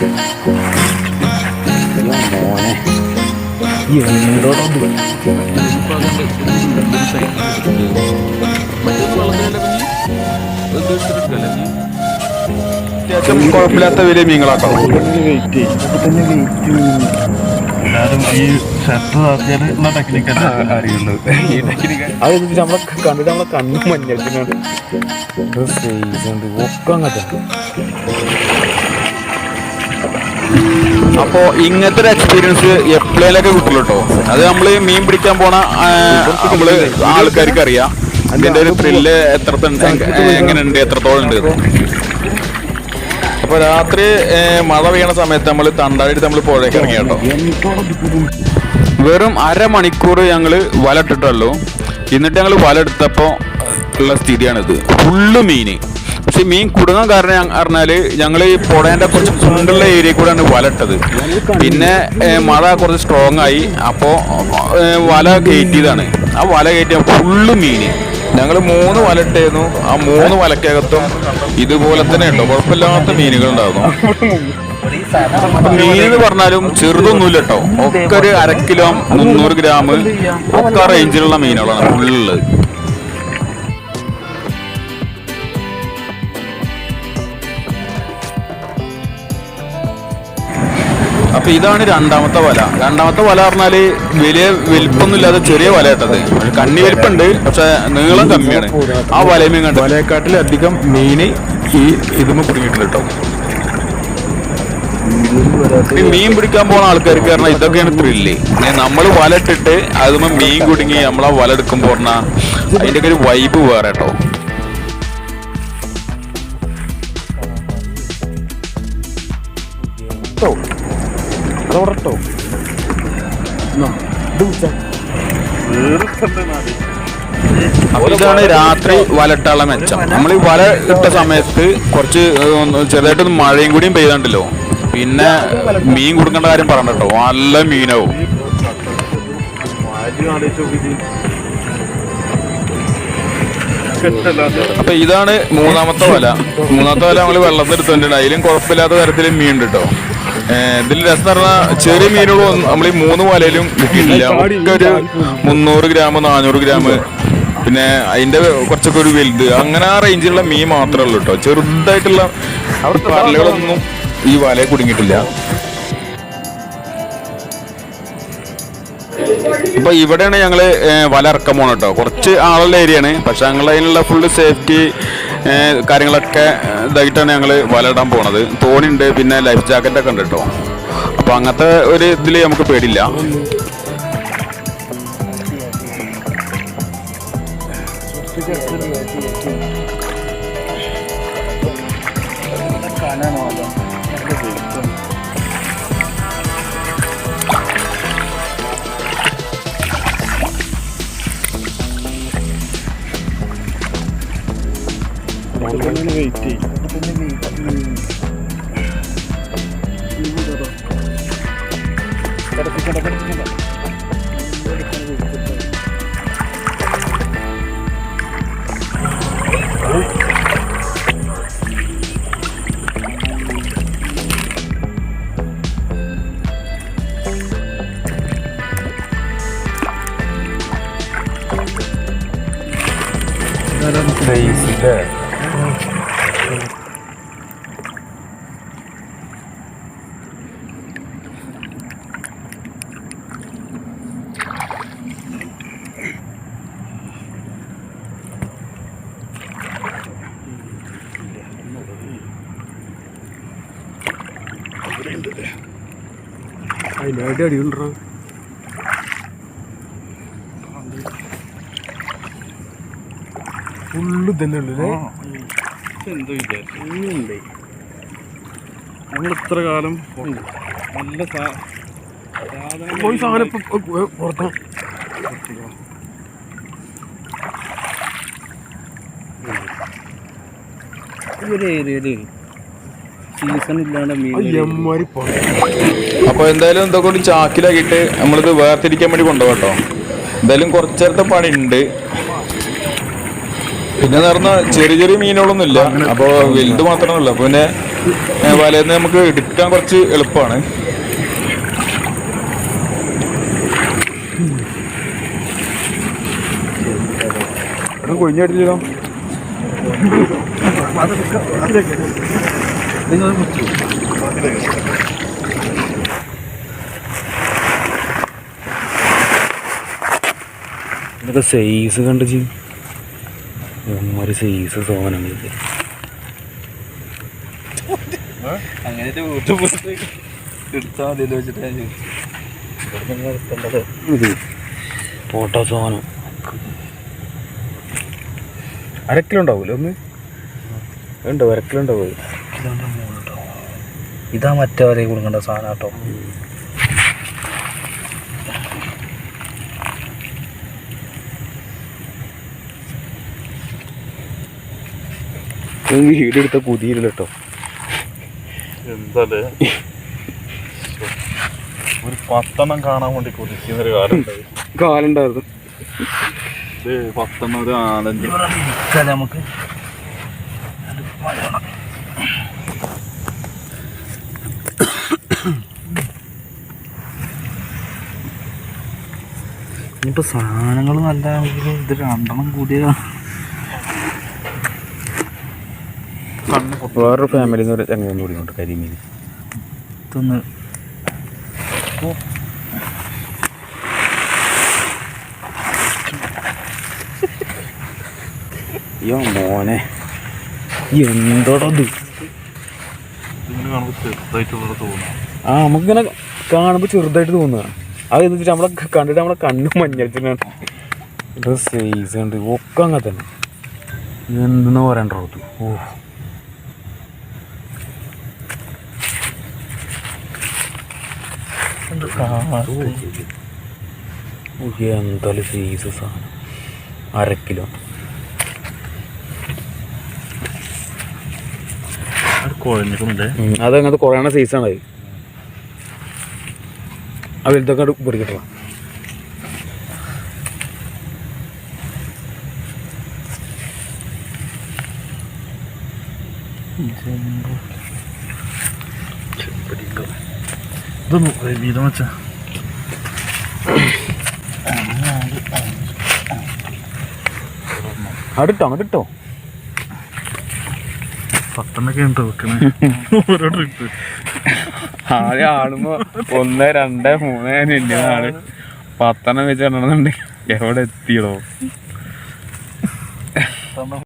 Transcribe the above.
മോനെ കുഴപ്പമില്ലാത്ത വലിയ ഈ ഷർട്ട് നോക്കിയാൽ ഉള്ള ടെക്നിക്കല്ല അറിയുള്ളൂ. ഈ ടെക്നിക്ക് അത് എന്നിട്ട് നമ്മളെ കണ്ടിട്ട് നമ്മളെ കണ്ണ് ഉണ്ട്. ഒക്കെ അങ്ങനത്തെ അപ്പോ ഇങ്ങനത്തെ ഒരു എക്സ്പീരിയൻസ് എപ്പോഴേലൊക്കെ കിട്ടുള്ളൂ കേട്ടോ അത് നമ്മൾ മീൻ പിടിക്കാൻ പോണ നമ്മൾ ആൾക്കാർക്ക് അറിയാം. അതിന്റെ ഒരു ത്രില്ല് എത്ര എങ്ങനെയുണ്ട് എത്രത്തോളം ഉണ്ട്. അപ്പൊ രാത്രി മഴ പെയ്യണ സമയത്ത് നമ്മൾ തണ്ടായിട്ട് നമ്മൾ പുഴയ്ക്ക് ഇറങ്ങി കേട്ടോ വെറും അരമണിക്കൂർ ഞങ്ങൾ വല ഇട്ടിട്ടുള്ളൂ എന്നിട്ട് ഞങ്ങൾ വല എടുത്തപ്പോൾ ഉള്ള സ്ഥിതിയാണിത്. ഫുള്ള് മീന്. പക്ഷെ മീൻ കുടുങ്ങാൻ കാരണം പറഞ്ഞാൽ ഞങ്ങൾ ഈ പുഴേന്റെ കുറച്ച് കുണ്ടുള്ള ഏരിയ കൂടെയാണ് വലട്ടത് പിന്നെ മഴ കുറച്ച് സ്ട്രോങ് ആയി. അപ്പോൾ വല കയറ്റിയതാണ്. ആ വല കയറ്റിയ ഫുള്ള് മീൻ ഞങ്ങൾ മൂന്ന് വല ഇട്ടായിരുന്നു ആ മൂന്ന് വലക്കകത്തും ഇതുപോലെ തന്നെ ഉണ്ടോ കുഴപ്പമില്ലാത്ത മീനുകൾ ഉണ്ടായിരുന്നു മീൻ എന്ന് പറഞ്ഞാലും ചെറുതൊന്നുമില്ല കേട്ടോ. ഒക്കെ ഒരു അര കിലോ മുന്നൂറ് ഗ്രാം. ഒക്കെ റേഞ്ചിലുള്ള മീനുകളാണ് ഫുള്ളുള്ളത് അപ്പൊ ഇതാണ് രണ്ടാമത്തെ വല. രണ്ടാമത്തെ വല പറഞ്ഞാൽ വലിയ വലിപ്പൊന്നും ഇല്ലാതെ ചെറിയ വല ഇട്ടത് കണ്ണി വലിപ്പുണ്ട് പക്ഷെ നീളം കമ്മിയാണ്. ആ വലയും വലയെക്കാട്ടിൽ അധികം മീന് ഈ ഇതുമ്മ കുടുങ്ങിയിട്ടുണ്ട് കേട്ടോ. ഈ മീൻ പിടിക്കാൻ പോണ ആൾക്കാർക്ക് കാരണം ഇതൊക്കെയാണ് ത്രില്ല് നമ്മൾ വല ഇട്ടിട്ട് അതുമ്മ മീൻ കുടുങ്ങി നമ്മളാ വല എടുക്കുമ്പോ പറഞ്ഞാ അതിന്റെ ഒരു വൈബ് വേറെ കേട്ടോ. അതവിടെ അപ്പൊ ഇതാണ് രാത്രി വലട്ടാള മെച്ചം. നമ്മൾ ഈ വല ഇട്ട സമയത്ത് കുറച്ച് ചെറുതായിട്ടൊന്ന് മഴയും കൂടിയും പെയ്താണ്ടല്ലോ. പിന്നെ മീൻ കൊടുക്കേണ്ട കാര്യം പറഞ്ഞു കേട്ടോ നല്ല മീനാവും. അപ്പൊ ഇതാണ് മൂന്നാമത്തെ വല. മൂന്നാമത്തെ വല നമ്മൾ വെള്ളത്തിൽ എടുത്തിട്ടുണ്ട് അതിലും കുഴപ്പമില്ലാത്ത തരത്തിൽ മീൻ ഉണ്ട് കേട്ടോ ഇതിൽ രസം ചെറിയ മീനുകളും നമ്മൾ ഈ മൂന്ന് വലയിലും കിട്ടിയിട്ടില്ല ഒക്കെ ഒരു മുന്നൂറ് ഗ്രാം നാനൂറ് ഗ്രാം. പിന്നെ അതിന്റെ കുറച്ചൊക്കെ ഒരു വലുത്. അങ്ങനെ ആ റേഞ്ചിലുള്ള മീൻ മാത്രമേ ഉള്ളൂ കേട്ടോ ചെറുതായിട്ടുള്ള പരലുകളൊന്നും ഈ വലയെ കുടുങ്ങിയിട്ടില്ല. ഇപ്പൊ ഇവിടെയാണ് ഞങ്ങൾ വല ഇറക്കാൻ പോണ കേട്ടോ കുറച്ച് ആളുള്ള ഏരിയയാണ്. പക്ഷെ ഞങ്ങൾ അതിനുള്ള ഫുള്ള് സേഫ്റ്റി കാര്യങ്ങളൊക്കെ ഇതായിട്ടാണ് ഞങ്ങൾ വലയിടാൻ പോണത്. തോണിയുണ്ട് പിന്നെ ലൈഫ് ജാക്കറ്റ് ഒക്കെ ഉണ്ട് കേട്ടോ അപ്പൊ അങ്ങനത്തെ ഒരു ഇതിൽ നമുക്ക് പേടില്ല Leite. Kada pikir, kada pikir, kada. Crazy Bear. അതിന്റെ അടി അടിയുണ്ടോ? ഫുള്ള് തന്നെ ഉള്ളു എന്തോ വിചാരിച്ചു നമ്മൾ ഇത്ര കാലം നല്ല പോയി സാധനം പുറത്താ. ഒരു ഏരിയയിൽ സീസൺ ഇല്ലാണ്ട് മീൻ അപ്പൊ എന്തായാലും ഇതൊക്കെ കൊണ്ട് ചാക്കിലാക്കിയിട്ട് നമ്മളിത് വേർതിരിക്കാൻ വേണ്ടി കൊണ്ടുപോകാം കേട്ടോ. എന്തായാലും കുറച്ചേരത്തെ പണി ഉണ്ട് പിന്നെ നടന്ന ചെറിയ ചെറിയ മീനുകളൊന്നും ഇല്ല അപ്പോൾ വലുത് മാത്രമേ ഉള്ളു അപ്പോൾ പിന്നെ വലയെന്ന് നമുക്ക് എടുക്കാൻ കുറച്ച് എളുപ്പമാണ്. കൊഴിഞ്ഞടിച്ചോ ഇതൊക്കെ സൈസ് കണ്ട് ചെയ്യും സൈസ് സാധനങ്ങൾ അങ്ങനെ വീട്ടിൽ പോയിട്ട് എടുത്താൽ മതിയല്ലോ വെച്ചിട്ട് ഞാൻ ചോദിച്ചു. ഇത് ഫോട്ടോ സാധനം. അരക്കിലുണ്ടാവൂല ഒന്ന്? ഉണ്ട് അരക്കിലുണ്ടാവും ഇതാ മറ്റവരെ കൊടുക്കേണ്ട സാധനം കേട്ടോ വീഡിയോ എടുത്ത കുതിരില്ല കേട്ടോ എന്താ ഒരു പത്തെണ്ണം കാണാൻ വേണ്ടി കൊതിക്കുന്ന ഒരു കാലം ഉണ്ടായി കാലുണ്ടായിരുന്നു പത്തെണ്ണം ഒരു ആനന്ദ നമുക്ക്. ഇനിയിപ്പോ സാധനങ്ങൾ നല്ലതാണെങ്കിലും ഇത് രണ്ടെണ്ണം കൂടിയ വേറൊരു ഫാമിലി എന്ന് കരിമീൻ ഇതൊന്ന് അയ്യോ മോനെ. എന്തോടത് ആ നമുക്കിങ്ങനെ കാണുമ്പോൾ ചെറുതായിട്ട് തോന്നുക അത് എന്നിട്ട് നമ്മളെ കണ്ടിട്ട് നമ്മളെ കണ്ണും സൈസ് ഉണ്ട് ഒക്കെ അങ്ങനെ തന്നെ. എന്തെന്ന് പറയണ്ട റോത്ത്. ഓ. എന്തായാലും സൈസ് സാധനം. അര കിലോ. അതങ്ങനത്തെ കുറയണ സൈസാണ് അത്. ആ വലുതൊക്കെ പൊടിക്കട്ടണം ഇതൊന്നും വീതം വെച്ചാ. അടുട്ടോ അങ്ങോട്ടോ പത്തെണ്ണൊക്കെ ഉണ്ടോ വെക്കണേ ഓരോ ട്രിപ്പ് ആദ്യം ആളുമ്പോ ഒന്ന് രണ്ട് മൂന്ന് രണ്ട് നാല് പത്തെണ്ണം വെച്ച് കണ്ടെന്നുണ്ടെങ്കിൽ എവിടെ എത്തിയടോ?